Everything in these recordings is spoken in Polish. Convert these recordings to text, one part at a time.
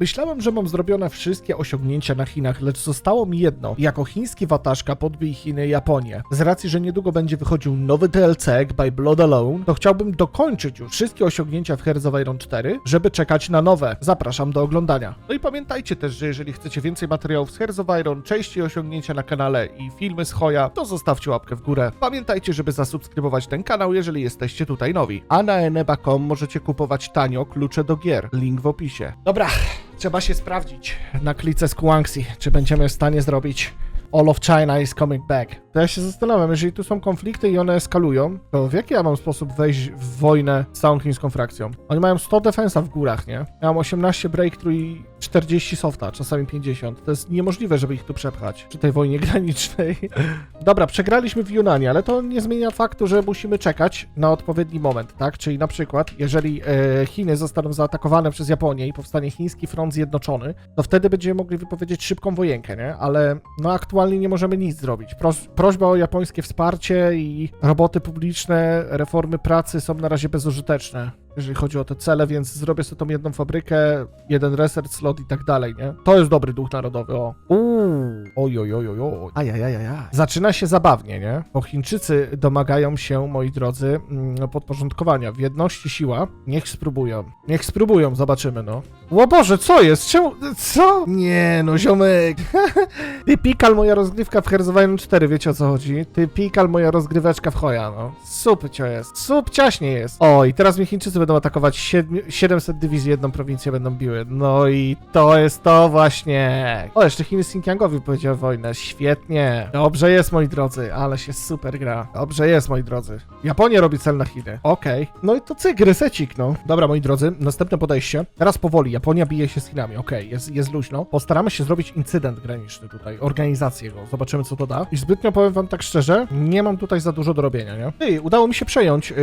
Myślałem, że mam zrobione wszystkie osiągnięcia na Chinach, lecz zostało mi jedno. Jako chiński wataszka podbij Chiny i Japonię. Z racji, że niedługo będzie wychodził nowy DLC by Blood Alone, to chciałbym dokończyć już wszystkie osiągnięcia w Hearts of Iron 4, żeby czekać na nowe. Zapraszam do oglądania. No i pamiętajcie też, że jeżeli chcecie więcej materiałów z Hearts of Iron, osiągnięcia na kanale i filmy z Hoja, to zostawcie łapkę w górę. Pamiętajcie, żeby zasubskrybować ten kanał, jeżeli jesteście tutaj nowi. A na eneba.com możecie kupować tanio klucze do gier. Link w opisie. Dobra, trzeba się sprawdzić na klice z Kuangxi, czy będziemy w stanie zrobić All of China is coming back. To ja się zastanawiam, jeżeli tu są konflikty i one eskalują, to w jaki ja mam sposób wejść w wojnę z całą chińską frakcją? Oni mają 100 defensa w górach, nie? Ja mam 18 breakthrough i 40 softa, czasami 50. To jest niemożliwe, żeby ich tu przepchać przy tej wojnie granicznej. Dobra, przegraliśmy w Yunanie, ale to nie zmienia faktu, że musimy czekać na odpowiedni moment, tak? Czyli na przykład, jeżeli e, Chiny zostaną zaatakowane przez Japonię i powstanie chiński front zjednoczony, to wtedy będziemy mogli wypowiedzieć szybką wojenkę, nie? Ale no aktualnie nie możemy nic zrobić. Pros prośba o japońskie wsparcie i roboty publiczne, reformy pracy są na razie bezużyteczne jeżeli chodzi o te cele, więc zrobię sobie tą jedną fabrykę, jeden research slot i tak dalej, nie? To jest dobry duch narodowy, o. Uuu, oj, oj, oj, oj, oj. Ajajajajaj. Zaczyna się zabawnie, nie? Bo Chińczycy domagają się, moi drodzy, mm, podporządkowania. W jedności siła. Niech spróbują. Niech spróbują, zobaczymy, no. O Boże, co jest? Czemu? Co? Nie, no, ziomek. Ty pikal moja rozgrywka w Iron 4, wiecie o co chodzi? Ty pikal moja rozgryweczka w Hoja, no. Sup cio jest. Sup ciaśnie jest. O, i teraz mnie Chińczycy będą atakować siedmiu- 700 dywizji, jedną prowincję będą biły. No i to jest to właśnie. O, jeszcze Chiny Xinjiangowi powiedziały wojnę. Świetnie. Dobrze jest, moi drodzy, ale się super gra. Dobrze jest, moi drodzy. Japonia robi cel na Chiny. Okej. No i to cyk, resecik, no. Dobra, moi drodzy, następne podejście. Teraz powoli. Japonia bije się z Chinami. Okej, jest, jest luźno. Postaramy się zrobić incydent graniczny tutaj, organizację go. Zobaczymy, co to da. I zbytnio powiem wam tak szczerze, nie mam tutaj za dużo do robienia, nie? Ty, udało mi się przejąć yy,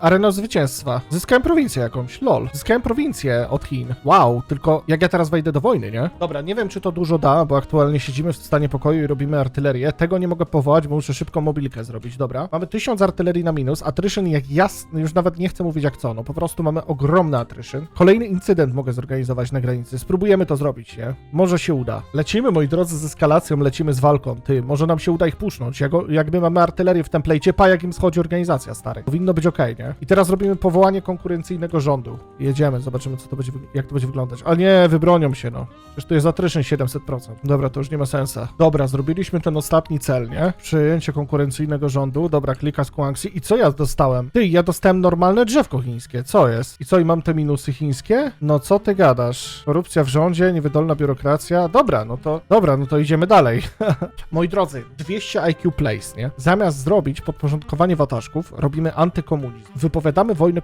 arenę zwycięstwa. Zyskałem prowincję jakąś, lol. Zyskałem prowincję od Chin. Wow, tylko jak ja teraz wejdę do wojny, nie? Dobra, nie wiem, czy to dużo da, bo aktualnie siedzimy w stanie pokoju i robimy artylerię. Tego nie mogę powołać, bo muszę szybko mobilkę zrobić. Dobra, mamy 1000 artylerii na minus. Attrition jak jasny, już nawet nie chcę mówić jak co, no po prostu mamy ogromny attrition. Kolejny incydent mogę zorganizować na granicy. Spróbujemy to zrobić, nie? Może się uda. Lecimy, moi drodzy, z eskalacją, lecimy z walką. Ty, może nam się uda ich pusznąć. Jak, jakby mamy artylerię w templejcie, pa jak im schodzi organizacja, stary. Powinno być okej, nie? I teraz robimy powołanie konkurencyjnego rządu. Jedziemy, zobaczymy, co to będzie, jak to będzie wyglądać. A nie, wybronią się, no. Przecież tu jest attrition 700%. Dobra, to już nie ma sensu. Dobra, zrobiliśmy ten ostatni cel, nie? Przejęcie konkurencyjnego rządu. Dobra, klika z Guangxi. I co ja dostałem? Ty, ja dostałem normalne drzewko chińskie. Co jest? I co, i mam te minusy chińskie? No co ty gadasz? Korupcja w rządzie, niewydolna biurokracja. Dobra, no to, dobra, no to idziemy dalej. Moi drodzy, 200 IQ place, nie? Zamiast zrobić podporządkowanie wataszków, robimy antykomunizm. Wypowiadamy wojnę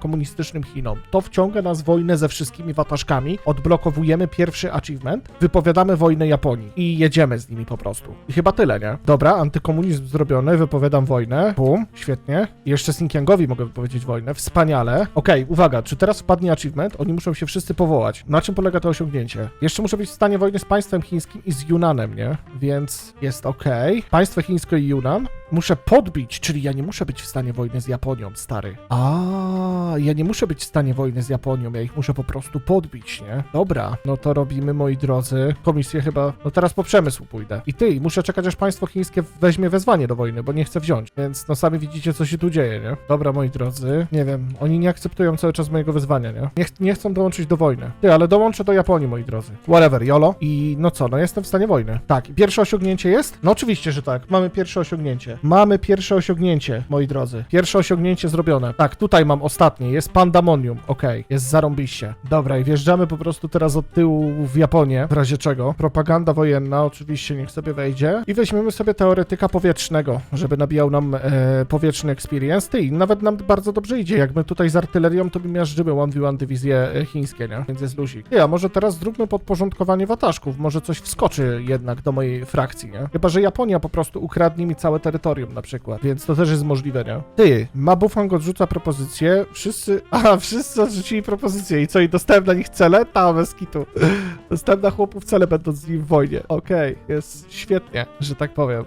komunistycznym Chinom. To wciąga nas w wojnę ze wszystkimi wataszkami. Odblokowujemy pierwszy achievement. Wypowiadamy wojnę Japonii. I jedziemy z nimi po prostu. I chyba tyle, nie? Dobra, antykomunizm zrobiony, wypowiadam wojnę. Bum, świetnie. Jeszcze Xinjiangowi mogę wypowiedzieć wojnę. Wspaniale. Okej, uwaga, czy teraz wpadnie achievement? Oni muszą się wszyscy powołać. Na czym polega to osiągnięcie? Jeszcze muszę być w stanie wojny z państwem chińskim i z Yunanem, nie? Więc jest okej. Państwo chińskie i Yunan. Muszę podbić, czyli ja nie muszę być w stanie wojny z Japonią, stary. A, ja nie muszę być w stanie wojny z Japonią, ja ich muszę po prostu podbić, nie? Dobra, no to robimy, moi drodzy, komisję chyba, no teraz po przemysł pójdę. I ty, muszę czekać, aż państwo chińskie weźmie wezwanie do wojny, bo nie chcę wziąć, więc no sami widzicie, co się tu dzieje, nie? Dobra, moi drodzy, nie wiem, oni nie akceptują cały czas mojego wezwania, nie? Nie, ch- nie chcą dołączyć do wojny. Ty, ale dołączę do Japonii, moi drodzy. Whatever, YOLO. I no co, no jestem w stanie wojny. Tak, pierwsze osiągnięcie jest? No oczywiście, że tak, mamy pierwsze osiągnięcie. Mamy pierwsze osiągnięcie, moi drodzy. Pierwsze osiągnięcie zrobione. Tak, tutaj mam ostatnie, jest pandemonium, okej, jest zarąbiście. Dobra, i wjeżdżamy po prostu teraz od tyłu w Japonię, w razie czego. Propaganda wojenna, oczywiście, niech sobie wejdzie. I weźmiemy sobie teoretyka powietrznego, żeby nabijał nam e, powietrzny experience. Ty, i nawet nam bardzo dobrze idzie. Jak my tutaj z artylerią, to by miażdżymy 1v1 dywizje e, chińskie, nie? Więc jest luzik. A może teraz zróbmy podporządkowanie wataszków. Może coś wskoczy jednak do mojej frakcji, nie? Chyba, że Japonia po prostu ukradnie mi całe terytorium na przykład. Więc to też jest możliwe, nie? Ty, Mabufang odrzuca propozycję. Wszyscy... Aha, wszyscy odrzucili propozycję. I co, i dostałem na nich cele? Ta, bez kitu. Dostałem na chłopów cele, będąc z nim w wojnie. Okej, jest świetnie, że tak powiem.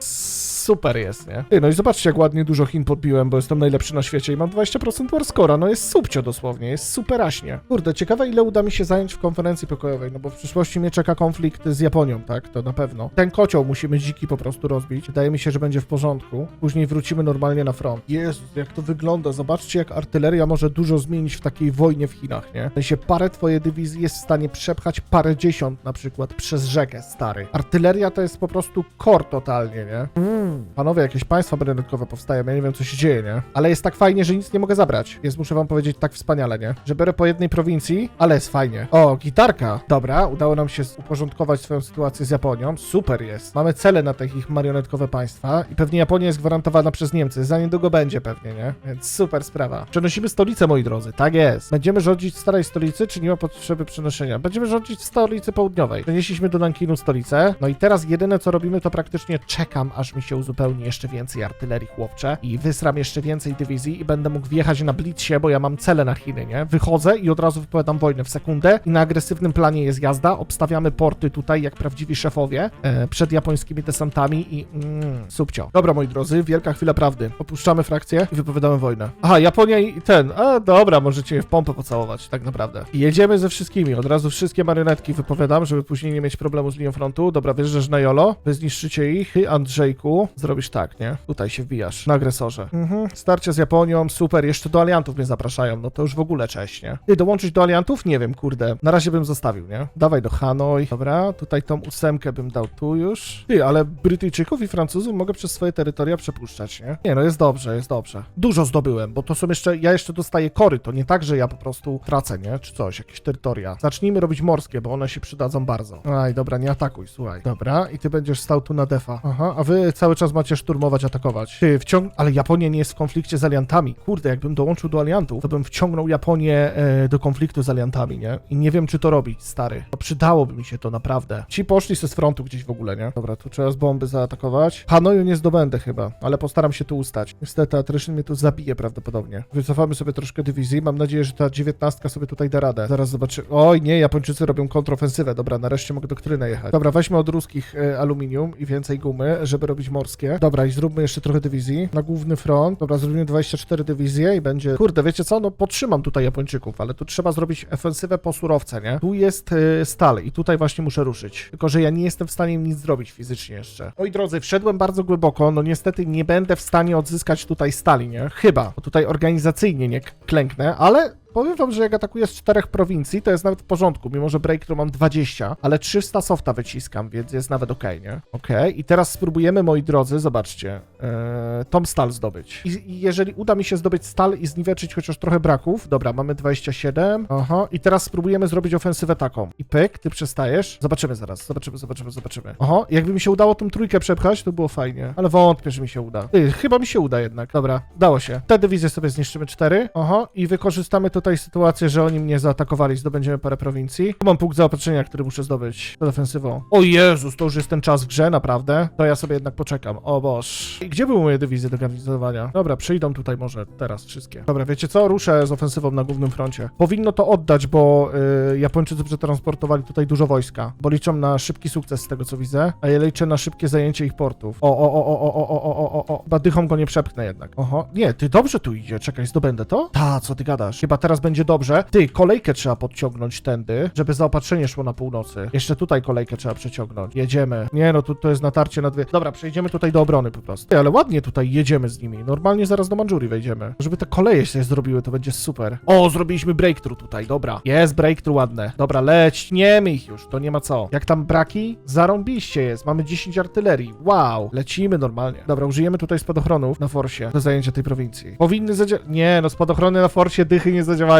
Super jest, nie? Ty, no i zobaczcie, jak ładnie dużo Chin podbiłem, bo jestem najlepszy na świecie i mam 20% warscora, no jest subcio dosłownie, jest superaśnie. Kurde, ciekawe ile uda mi się zająć w konferencji pokojowej, no bo w przyszłości mnie czeka konflikt z Japonią, tak? To na pewno. Ten kocioł musimy dziki po prostu rozbić. Wydaje mi się, że będzie w porządku. Później wrócimy normalnie na front. Jezus, jak to wygląda. Zobaczcie, jak artyleria może dużo zmienić w takiej wojnie w Chinach, nie? W sensie parę twoje dywizji jest w stanie przepchać parę dziesiąt na przykład przez rzekę, stary. Artyleria to jest po prostu core totalnie, nie? Mm. Panowie, jakieś państwa marionetkowe powstają, ja nie wiem, co się dzieje, nie? Ale jest tak fajnie, że nic nie mogę zabrać. Jest, muszę wam powiedzieć, tak wspaniale, nie? Że biorę po jednej prowincji, ale jest fajnie. O, gitarka. Dobra, udało nam się uporządkować swoją sytuację z Japonią. Super jest. Mamy cele na te ich marionetkowe państwa i pewnie Japonia jest gwarantowana przez Niemcy. Za niedługo będzie pewnie, nie? Więc super sprawa. Przenosimy stolicę, moi drodzy. Tak jest. Będziemy rządzić w starej stolicy, czy nie ma potrzeby przenoszenia? Będziemy rządzić w stolicy południowej. Przenieśliśmy do Nankinu stolicę. No i teraz jedyne, co robimy, to praktycznie czekam, aż mi się uzupełni jeszcze więcej artylerii chłopcze i wysram jeszcze więcej dywizji i będę mógł wjechać na Blitzie, bo ja mam cele na Chiny, nie? Wychodzę i od razu wypowiadam wojnę w sekundę i na agresywnym planie jest jazda. Obstawiamy porty tutaj jak prawdziwi szefowie e, przed japońskimi desantami i mm, subcio. Dobra, moi drodzy, wielka chwila prawdy. Opuszczamy frakcję i wypowiadamy wojnę. Aha, Japonia i ten. A, dobra, możecie mnie w pompę pocałować, tak naprawdę. I jedziemy ze wszystkimi. Od razu wszystkie marionetki wypowiadam, żeby później nie mieć problemu z linią frontu. Dobra, wjeżdżasz na Jolo, wy zniszczycie ich. Andrzejku, zrobisz tak, nie? Tutaj się wbijasz, na agresorze. Mhm. Starcie z Japonią, super. Jeszcze do aliantów mnie zapraszają, no to już w ogóle cześć, nie? Ty, dołączyć do aliantów? Nie wiem, kurde. Na razie bym zostawił, nie? Dawaj do Hanoi. Dobra, tutaj tą ósemkę bym dał tu już. Ty, ale Brytyjczyków i Francuzów mogę przez swoje terytoria przepuszczać, nie? Nie, no jest dobrze, jest dobrze. Dużo zdobyłem, bo to są jeszcze, ja jeszcze dostaję kory, to nie tak, że ja po prostu tracę, nie? Czy coś, jakieś terytoria. Zacznijmy robić morskie, bo one się przydadzą bardzo. Aj, dobra, nie atakuj, słuchaj. Dobra, i ty będziesz stał tu na defa. Aha, a wy cały czas macie szturmować, atakować. Ty, wciąg... Ale Japonia nie jest w konflikcie z aliantami. Kurde, jakbym dołączył do aliantów, to bym wciągnął Japonię e, do konfliktu z aliantami, nie? I nie wiem, czy to robić, stary. To przydałoby mi się to naprawdę. Ci poszli se z frontu gdzieś w ogóle, nie? Dobra, tu trzeba z bomby zaatakować. Hanoju nie zdobędę chyba, ale postaram się tu ustać. Niestety, Atryszyn mnie tu zabije prawdopodobnie. Wycofamy sobie troszkę dywizji. Mam nadzieję, że ta dziewiętnastka sobie tutaj da radę. Zaraz zobaczymy. Oj, nie, Japończycy robią kontrofensywę. Dobra, nareszcie mogę doktrynę jechać. Dobra, weźmy od ruskich e, aluminium i więcej gumy, żeby robić Dobra, i zróbmy jeszcze trochę dywizji na główny front. Dobra, zrobimy 24 dywizje i będzie... Kurde, wiecie co? No podtrzymam tutaj Japończyków, ale tu trzeba zrobić ofensywę po surowce, nie? Tu jest e, stal i tutaj właśnie muszę ruszyć. Tylko, że ja nie jestem w stanie im nic zrobić fizycznie jeszcze. Oj drodzy, wszedłem bardzo głęboko, no niestety nie będę w stanie odzyskać tutaj stali, nie? Chyba, bo tutaj organizacyjnie nie klęknę, ale Powiem wam, że jak atakuję z czterech prowincji, to jest nawet w porządku, mimo że breakthrough mam 20, ale 300 softa wyciskam, więc jest nawet okej, nie? Okej, i teraz spróbujemy, moi drodzy, zobaczcie, ee, tą stal zdobyć. I, I jeżeli uda mi się zdobyć stal i zniweczyć chociaż trochę braków, dobra, mamy 27, aha, i teraz spróbujemy zrobić ofensywę taką. I pyk, ty przestajesz, zobaczymy zaraz, zobaczymy, zobaczymy, zobaczymy. Aha, jakby mi się udało tą trójkę przepchać, to było fajnie, ale wątpię, że mi się uda. Ty, chyba mi się uda jednak, dobra, udało się. Te dywizje sobie zniszczymy cztery, aha, i wykorzystamy tutaj sytuację, że oni mnie zaatakowali, zdobędziemy parę prowincji. Tu mam punkt zaopatrzenia, który muszę zdobyć przed ofensywą. O Jezus, to już jest ten czas w grze, naprawdę. To ja sobie jednak poczekam. O boż. I gdzie były moje dywizje do garnizowania? Dobra, przyjdą tutaj może teraz wszystkie. Dobra, wiecie co? Ruszę z ofensywą na głównym froncie. Powinno to oddać, bo y, Japończycy przetransportowali tutaj dużo wojska, bo liczą na szybki sukces z tego co widzę, a ja liczę na szybkie zajęcie ich portów. O, o, o, o, o, o, o, o, o, o. Chyba dychą go nie przepchnę jednak. Oho. Nie, ty dobrze tu idzie. Czekaj, zdobędę to? Ta, co ty gadasz? Chyba teraz będzie dobrze. Ty, kolejkę trzeba podciągnąć tędy, żeby zaopatrzenie szło na północy. Jeszcze tutaj kolejkę trzeba przeciągnąć. Jedziemy. Nie no, tu to jest natarcie na dwie. Dobra, przejdziemy tutaj do obrony po prostu. Ty, ale ładnie tutaj jedziemy z nimi. Normalnie zaraz do Mandżurii wejdziemy. Żeby te koleje się zrobiły, to będzie super. O, zrobiliśmy breakthrough tutaj, dobra. Jest breakthrough ładne. Dobra, leciemy ich już, to nie ma co. Jak tam braki? Zarąbiście jest. Mamy 10 artylerii. Wow. Lecimy normalnie. Dobra, użyjemy tutaj spadochronów na forsie do zajęcia tej prowincji. Powinny zadziałać. Nie, no spadochrony na forsie dychy nie zadziałają, nie ma.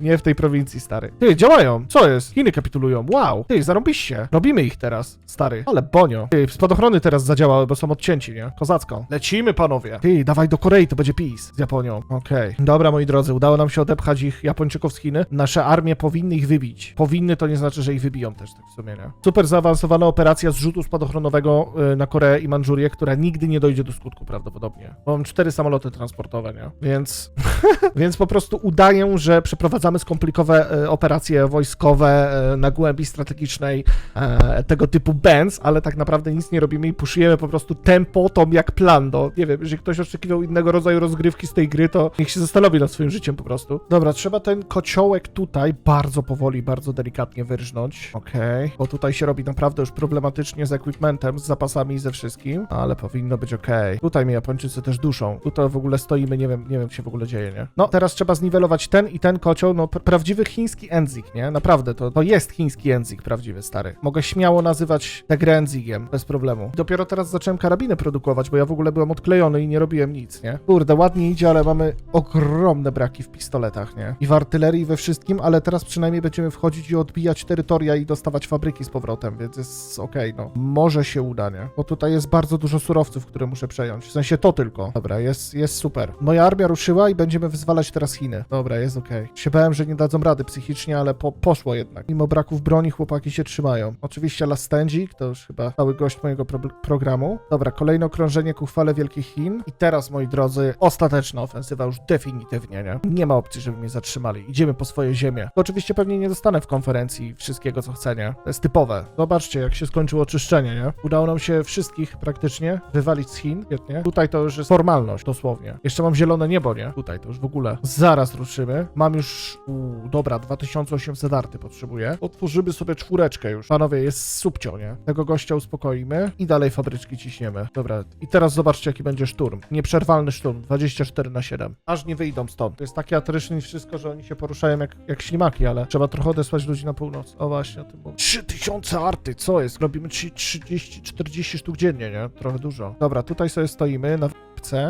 Nie w tej prowincji, stary. Ty, działają. Co jest? Chiny kapitulują. Wow. Ty, zarąbiście. Robimy ich teraz, stary. Ale bonio. Ty, spadochrony teraz zadziałały, bo są odcięci, nie? Kozacko. Lecimy, panowie. Ty, dawaj do Korei, to będzie peace z Japonią. Okej. Dobra, moi drodzy, udało nam się odepchać ich Japończyków z Chiny. Nasze armie powinny ich wybić. Powinny to nie znaczy, że ich wybiją też, tak w sumie, nie? Super zaawansowana operacja zrzutu spadochronowego y, na Koreę i Mandżurię, która nigdy nie dojdzie do skutku prawdopodobnie. Mam cztery samoloty transportowe, nie? Więc... Więc po prostu udaję, że przeprowadzamy skomplikowane e, operacje wojskowe e, na głębi strategicznej e, tego typu Benz, ale tak naprawdę nic nie robimy i puszujemy po prostu tempo tom jak plan. No, nie wiem, jeżeli ktoś oczekiwał innego rodzaju rozgrywki z tej gry, to niech się zastanowi nad swoim życiem po prostu. Dobra, trzeba ten kociołek tutaj bardzo powoli, bardzo delikatnie wyrżnąć. Okej, bo tutaj się robi naprawdę już problematycznie z equipmentem, z zapasami i ze wszystkim, ale powinno być okej. Tutaj mnie Japończycy też duszą. Tutaj w ogóle stoimy, nie wiem, nie wiem, co się w ogóle dzieje, nie? No, teraz trzeba zniwelować ten i ten kocioł, no pr- prawdziwy chiński Enzik, nie? Naprawdę, to, to jest chiński Enzik prawdziwy, stary. Mogę śmiało nazywać tę grę Enzigiem, bez problemu. Dopiero teraz zacząłem karabiny produkować, bo ja w ogóle byłem odklejony i nie robiłem nic, nie? Kurde, ładnie idzie, ale mamy ogromne braki w pistoletach, nie? I w artylerii, i we wszystkim, ale teraz przynajmniej będziemy wchodzić i odbijać terytoria i dostawać fabryki z powrotem, więc jest okej, no. Może się uda, nie? Bo tutaj jest bardzo dużo surowców, które muszę przejąć. W sensie to tylko. Dobra, jest, jest super. Moja armia ruszyła i będziemy wyzwalać teraz Chiny. Dobra, jest okej. Się bałem, że nie dadzą rady psychicznie, ale po, poszło jednak. Mimo braków broni chłopaki się trzymają. Oczywiście Lastendzik, to już chyba cały gość mojego pro programu. Dobra, kolejne okrążenie ku chwale Wielkich Chin. I teraz, moi drodzy, ostateczna ofensywa już definitywnie, nie? Nie ma opcji, żeby mnie zatrzymali. Idziemy po swoje ziemię. To oczywiście pewnie nie dostanę w konferencji wszystkiego, co chcę, nie? To jest typowe. Zobaczcie, jak się skończyło oczyszczenie, nie? Udało nam się wszystkich praktycznie wywalić z Chin, świetnie. Tutaj to już jest formalność, dosłownie. Jeszcze mam zielone niebo, nie? Tutaj to już w ogóle. Zaraz ruszymy. Mam już, uu, dobra, 2800 arty potrzebuję. Otworzymy sobie czwóreczkę już. Panowie, jest subcio, nie? Tego gościa uspokoimy i dalej fabryczki ciśniemy. Dobra, i teraz zobaczcie, jaki będzie szturm. Nieprzerwalny szturm, 24 na 7. Aż nie wyjdą stąd. To jest takie atryszyn i wszystko, że oni się poruszają jak, jak ślimaki, ale trzeba trochę odesłać ludzi na północ. O właśnie, o tym mówię. 3000 arty, co jest? Robimy 30-40 sztuk dziennie, nie? Trochę dużo. Dobra, tutaj sobie stoimy na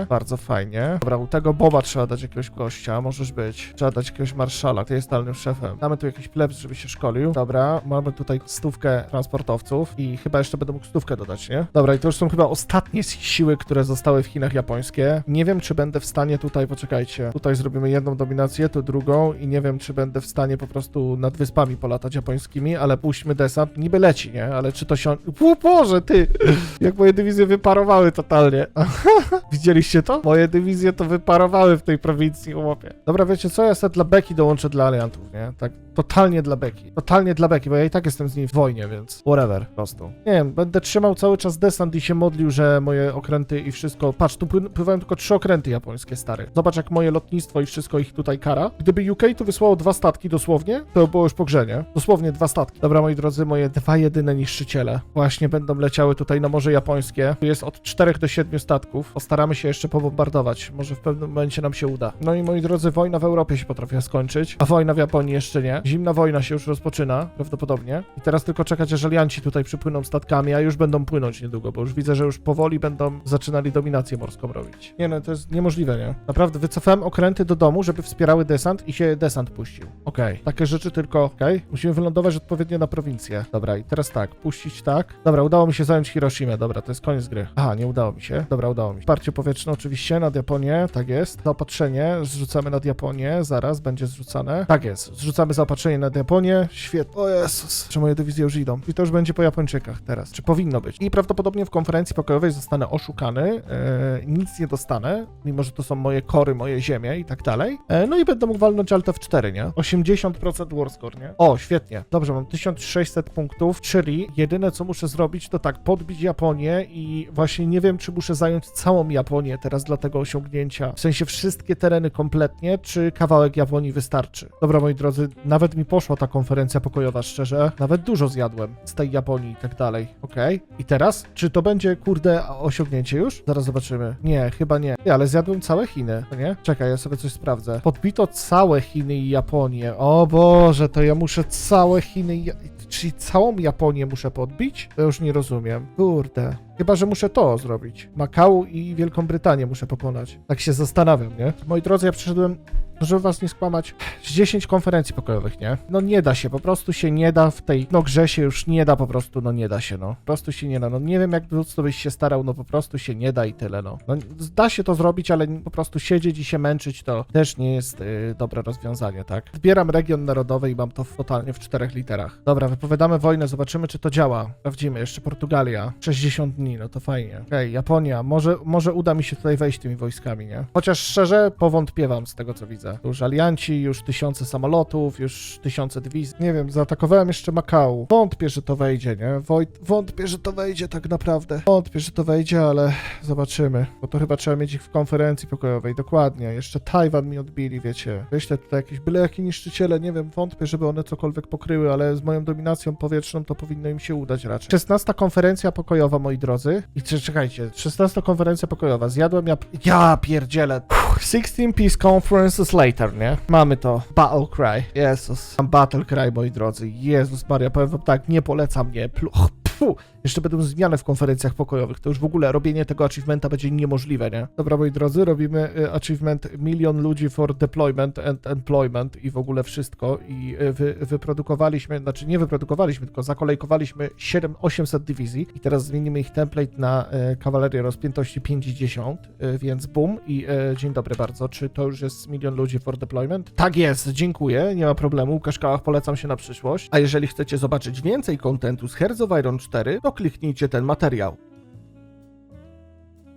Bardzo fajnie. Dobra, u tego Boba trzeba dać jakiegoś gościa, możesz być. Trzeba dać jakiegoś marszala, który jest dalnym szefem. Damy tu jakiś plebs, żeby się szkolił. Dobra, mamy tutaj stówkę transportowców i chyba jeszcze będę mógł stówkę dodać, nie? Dobra, i to już są chyba ostatnie siły, które zostały w Chinach japońskie. Nie wiem, czy będę w stanie tutaj, poczekajcie, tutaj zrobimy jedną dominację, tu drugą i nie wiem, czy będę w stanie po prostu nad wyspami polatać japońskimi, ale puśćmy desant. Niby leci, nie? Ale czy to się... O Boże, ty! Jak moje dywizje wyparowały totalnie. Widzieliście to? Moje dywizje to wyparowały w tej prowincji, chłopie. Dobra, wiecie co? Ja sobie dla Beki dołączę dla aliantów, nie? Tak totalnie dla Beki. Totalnie dla Beki, bo ja i tak jestem z niej w wojnie, więc whatever, po prostu. Nie wiem, będę trzymał cały czas desant i się modlił, że moje okręty i wszystko... Patrz, tu pły- pływają tylko trzy okręty japońskie, stary. Zobacz, jak moje lotnictwo i wszystko ich tutaj kara. Gdyby UK tu wysłało dwa statki dosłownie, to by było już po grze, nie? Dosłownie dwa statki. Dobra, moi drodzy, moje dwa jedyne niszczyciele właśnie będą leciały tutaj na Morze Japońskie. Tu jest od 4 do 7 statków. Postaramy się jeszcze pobombardować. Może w pewnym momencie nam się uda. No i moi drodzy, wojna w Europie się potrafiła skończyć, a wojna w Japonii jeszcze nie. Zimna wojna się już rozpoczyna, prawdopodobnie. I teraz tylko czekać, aż alianci tutaj przypłyną statkami, a już będą płynąć niedługo, bo już widzę, że już powoli będą zaczynali dominację morską robić. Nie no, to jest niemożliwe, nie? Naprawdę, wycofałem okręty do domu, żeby wspierały desant i się desant puścił. Okej, takie rzeczy tylko, okej. Musimy wylądować odpowiednio na prowincję. Dobra, i teraz tak, puścić tak. Dobra, udało mi się zająć Hiroshimę, dobra, to jest koniec gry. Aha, nie udało mi się. Dobra, udało mi się. Parcie powietrzne oczywiście nad Japonię, tak jest. Zaopatrzenie zrzucamy nad Japonię, zaraz będzie zrzucane. Tak jest, zrzucamy zaopatrzenie nad Japonię. Świetnie. O Jezus, że moje dywizje już idą. I to już będzie po Japończykach teraz, czy powinno być. I prawdopodobnie w konferencji pokojowej zostanę oszukany, e, nic nie dostanę, mimo że to są moje kory, moje ziemie i tak dalej. E, no i będę mógł walnąć Alt F4, nie? 80% war score, nie? O, świetnie. Dobrze, mam 1600 punktów, czyli jedyne co muszę zrobić to tak, podbić Japonię i właśnie nie wiem, czy muszę zająć całą Japonię teraz dla tego osiągnięcia. W sensie wszystkie tereny kompletnie, czy kawałek Japonii wystarczy. Dobra, moi drodzy, nawet mi poszła ta konferencja pokojowa, szczerze. Nawet dużo zjadłem z tej Japonii i tak dalej. Okej. I teraz? Czy to będzie, kurde, osiągnięcie już? Zaraz zobaczymy. Nie, chyba nie. Ale zjadłem całe Chiny, no nie? Czekaj, ja sobie coś sprawdzę. Podbito całe Chiny i Japonię. O Boże, to ja muszę całe Chiny i... Czyli całą Japonię muszę podbić? To już nie rozumiem. Kurde. Chyba, że muszę to zrobić. Makau i Wielką Brytanię muszę pokonać. Tak się zastanawiam, nie? Moi drodzy, ja przyszedłem żeby was nie skłamać, z 10 konferencji pokojowych, nie? No nie da się, po prostu się nie da w tej, no grze się już nie da, po prostu, no nie da się, no. Po prostu się nie da, no nie wiem jak mocno byś się starał, no po prostu się nie da i tyle, no. No da się to zrobić, ale po prostu siedzieć i się męczyć to też nie jest y, dobre rozwiązanie, tak? Zbieram region narodowy i mam to w, totalnie w czterech literach. Dobra, wypowiadamy wojnę, zobaczymy czy to działa. Sprawdzimy, jeszcze Portugalia, 60 dni, no to fajnie. Okej, Japonia, może, może uda mi się tutaj wejść tymi wojskami, nie? Chociaż szczerze powątpiewam z tego co widzę. Już alianci, już tysiące samolotów, już tysiące dywizji. Nie wiem, zaatakowałem jeszcze Makau. Wątpię, że to wejdzie, nie? Wojt, wątpię, że to wejdzie tak naprawdę. Wątpię, że to wejdzie, ale zobaczymy. Bo to chyba trzeba mieć ich w konferencji pokojowej. Dokładnie. Jeszcze Tajwan mi odbili, wiecie. Wyślę tutaj jakieś byle jakie niszczyciele, nie wiem, wątpię, żeby one cokolwiek pokryły, ale z moją dominacją powietrzną to powinno im się udać raczej. 16 konferencja pokojowa, moi drodzy. I czekajcie, 16 konferencja pokojowa. Zjadłem ja... Ja pierdzielę. Puh, 16 Peace Conferences later, nie? Mamy to. Battle Cry. Jezus. Battle Cry, moi drodzy. Jezus Maria, powiem wam tak, nie polecam mnie. Pluch. Pfu, jeszcze będą zmiany w konferencjach pokojowych. To już w ogóle robienie tego achievementa będzie niemożliwe, nie? Dobra, moi drodzy, robimy y, achievement milion ludzi for deployment and employment i w ogóle wszystko. I y, wy, wyprodukowaliśmy, znaczy nie wyprodukowaliśmy, tylko zakolejkowaliśmy 7 800 dywizji i teraz zmienimy ich template na y, kawalerię rozpiętości 50, y, więc boom i y, dzień dobry bardzo. Czy to już jest milion ludzi for deployment? Tak jest, dziękuję, nie ma problemu. Łukasz Kałach, polecam się na przyszłość. A jeżeli chcecie zobaczyć więcej kontentu z Hearts of Iron 4, to kliknijcie ten materiał.